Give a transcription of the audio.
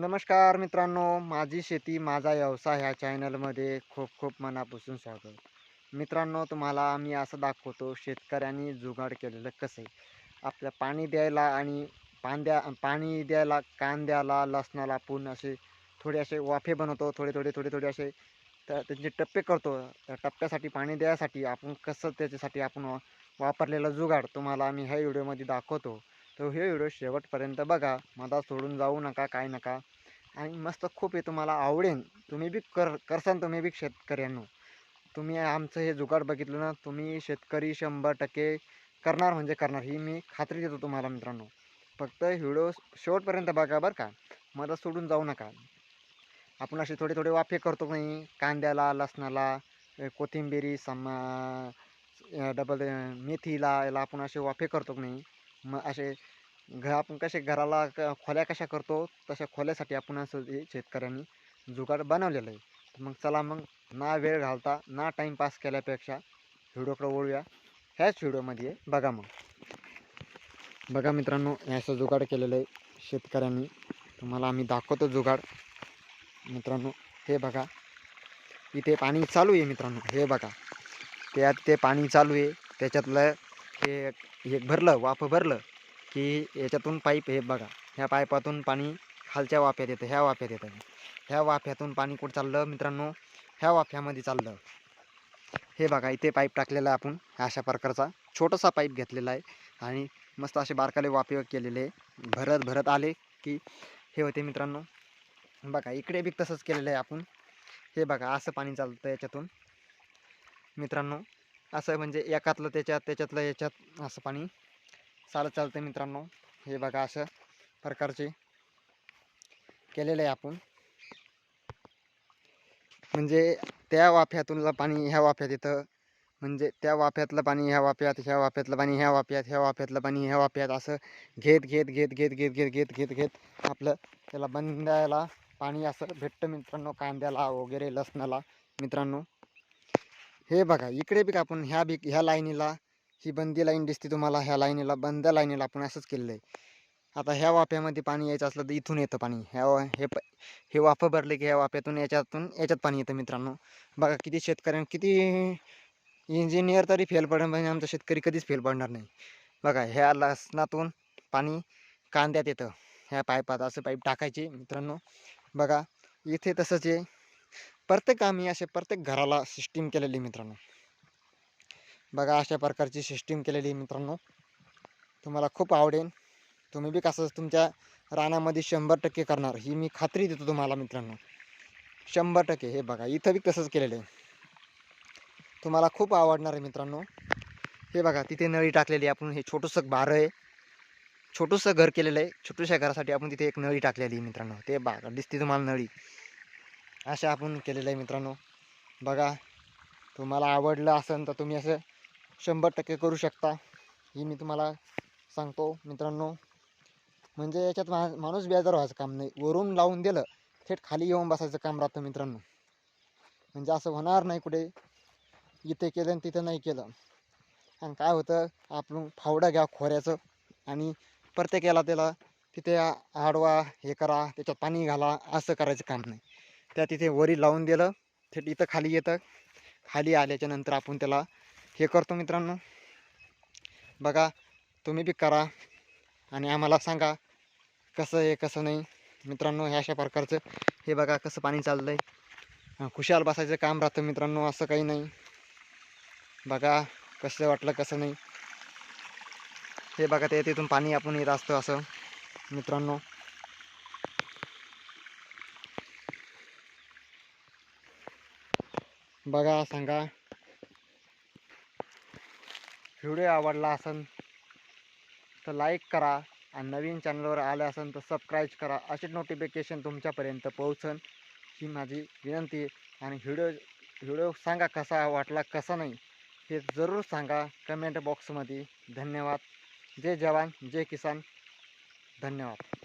नमस्कार मित्रांनो माझी शेती माझा व्यवसाय ह्या चॅनलमध्ये खूप खूप मनापासून स्वागत. मित्रांनो तुम्हाला आम्ही असं दाखवतो शेतकऱ्यांनी जुगाड केलेलं कसं आहे? आपल्या पाणी द्यायला आणि पांद्या पाणी द्यायला कांद्याला लसणाला पूर्ण असे थोडे असे वाफे बनवतो थोडे थोडे थोडे थोडे असे तर त्यांचे टप्पे करतो. त्या टप्प्यासाठी पाणी द्यायसाठी आपण कसं त्याच्यासाठी आपण वापरलेला वापरलेलं जुगाड तुम्हाला आम्ही ह्या व्हिडिओमध्ये दाखवतो. तर हे व्हिडिओ शेवटपर्यंत बघा. मला सोडून जाऊ नका काय नका. आणि मस्त खूप हे तुम्हाला आवडेल तुम्ही बी कर करसान तुम्ही बी शेतकऱ्यांनो. तुम्ही आमचं हे जुगाड बघितलं ना तुम्ही शेतकरी शंभर टक्के करणार म्हणजे करणार. ही मी खात्री देतो तुम्हाला मित्रांनो. फक्त व्हिडिओ शेवटपर्यंत बघा बरं का. मला सोडून जाऊ नका. आपण असे थोडे थोडे वाफे करतो नाही. कांद्याला लसणाला कोथिंबिरी समा डबल मेथीला याला आपण असे वाफे करतो नाही. मग असे घ आपण कसे घराला क खोल्या कशा करतो तशा खोल्यासाठी आपण असं हे शेतकऱ्यांनी जुगाड बनवलेलं आहे. तर मग चला मग ना वेळ घालता ना टाईमपास केल्यापेक्षा व्हिडिओकडे वळूया. ह्याच व्हिडिओमध्ये बघा मग. बघा मित्रांनो हे असं जुगाड केलेलं आहे शेतकऱ्यांनी. तुम्हाला आम्ही दाखवतो जुगाड. मित्रांनो हे बघा. इथे पाणी चालू आहे मित्रांनो हे बघा. त्यात ते पाणी चालू आहे. त्याच्यातलं हे एक भरलं वाफ भरलं. की याच्यातून पाईप हे बघा ह्या पाईपातून पाणी खालच्या वाफ्यात येतं ह्या वाफ्यात येतं. ह्या वाफ्यातून पाणी कुठं चाललं मित्रांनो? ह्या वाफ्यामध्ये चाललं. हे बघा इथे पाईप टाकलेला आहे आपण अशा प्रकारचा छोटासा पाईप घेतलेला आहे आणि मस्त असे बारकाले वाफे केलेले आहे. भरत भरत आले की हे होते मित्रांनो. बघा इकडे बी तसंच केलेलं आहे आपण. हे बघा असं पाणी चालतं याच्यातून. मित्रांनो असं म्हणजे एकातलं त्याच्यात त्याच्यातलं याच्यात असं पाणी चालत चालतं मित्रांनो. हे बघा अशा प्रकारचे केलेलं आहे आपण. म्हणजे त्या वाफ्यातून पाणी ह्या वाफ्यात येतं. म्हणजे त्या वाफ्यातलं पाणी ह्या वाफ्यात ह्या वाफ्यातलं पाणी ह्या वाफ्यात ह्या वाफ्यातलं पाणी ह्या वाफ्यात असं घेत घेत घेत घेत घेत घेत घेत घेत घेत आपलं त्याला बंद्याला पाणी असं भेटतं मित्रांनो कांद्याला वगैरे लसणाला मित्रांनो. हे बघा इकडे बी आपण ह्या बी ह्या लाईनीला ही बंदी लाईन दिसते तुम्हाला ह्या लाईनीला बंद लाईनीला आपण असंच केलेलं आहे. आता ह्या वाफ्यामध्ये पाणी यायचं असलं तर इथून येतं पाणी. ह्या वा- हे प हे वाफं भरले की ह्या वाफ्यातून याच्यातून याच्यात पाणी येतं मित्रांनो. बघा किती शेतकऱ्यां किती इंजिनियर तरी फेल पडणार म्हणजे आमचा शेतकरी कधीच फेल पडणार नाही. बघा ह्या लसणातून पाणी कांद्यात येतं. ह्या पाईपात असं पाईप टाकायचे मित्रांनो. बघा इथे तसंच आहे. प्रत्येक आम्ही असे प्रत्येक घराला सिस्टीम केलेली आहे मित्रांनो. बघा अशा प्रकारची सिस्टीम केलेली आहे मित्रांनो. तुम्हाला खूप आवडेल. तुम्ही बी कसं तुमच्या रानामध्ये शंभर टक्के करणार ही मी खात्री देतो तुम्हाला मित्रांनो. शंभर टक्के हे बघा इथं बी तसंच केलेलं आहे. तुम्हाला खूप आवडणार आहे मित्रांनो. हे बघा तिथे नळी टाकलेली आहे आपण हे छोटंसं बारं आहे. छोटंसं घर केलेलं आहे. छोट्याशा घरासाठी आपण तिथे एक नळी टाकलेली आहे मित्रांनो. ते बघा दिसते तुम्हाला नळी. अशा आपण केलेलं आहे मित्रांनो. बघा तुम्हाला आवडलं असेल तर तुम्ही असं शंभर टक्के करू शकता ही मी तुम्हाला सांगतो मित्रांनो. म्हणजे याच्यात मा माणूस बेजार व्हायचं काम नाही. वरून लावून दिलं थेट खाली येऊन बसायचं काम राहतं मित्रांनो. म्हणजे असं होणार नाही कुठे. इथे केलं आणि तिथं नाही केलं. आणि काय होतं आपण फावडा घ्या खोऱ्याचं आणि प्रत्येकाला त्याला तिथे आडवा हे करा त्याच्यात पाणी घाला असं करायचं काम नाही. त्या तिथे वरी लावून दिलं थेट इथं खाली येतं. खाली आल्याच्यानंतर आपण त्याला हे करतो मित्रांनो. बघा तुम्ही बी करा आणि आम्हाला सांगा कसं आहे कसं नाही. मित्रांनो हे अशा प्रकारचं हे बघा कसं पाणी चाललं आहे खुशाल बसायचं काम राहतं मित्रांनो असं काही नाही. बघा कसं वाटलं कसं नाही. हे बघा ते तिथून पाणी आपण येत असतं असं मित्रांनो. बघा सांगा. व्हिडिओ आवडला असेल तर लाईक करा आणि नवीन चॅनलवर आले असेल तर सबस्क्राईब करा. असे नोटिफिकेशन तुमच्यापर्यंत पोहोचन ही माझी विनंती आहे आणि व्हिडिओ व्हिडिओ सांगा कसा वाटला कसा नाही हे जरूर सांगा कमेंट बॉक्समध्ये धन्यवाद. जय जवान जय किसान. धन्यवाद.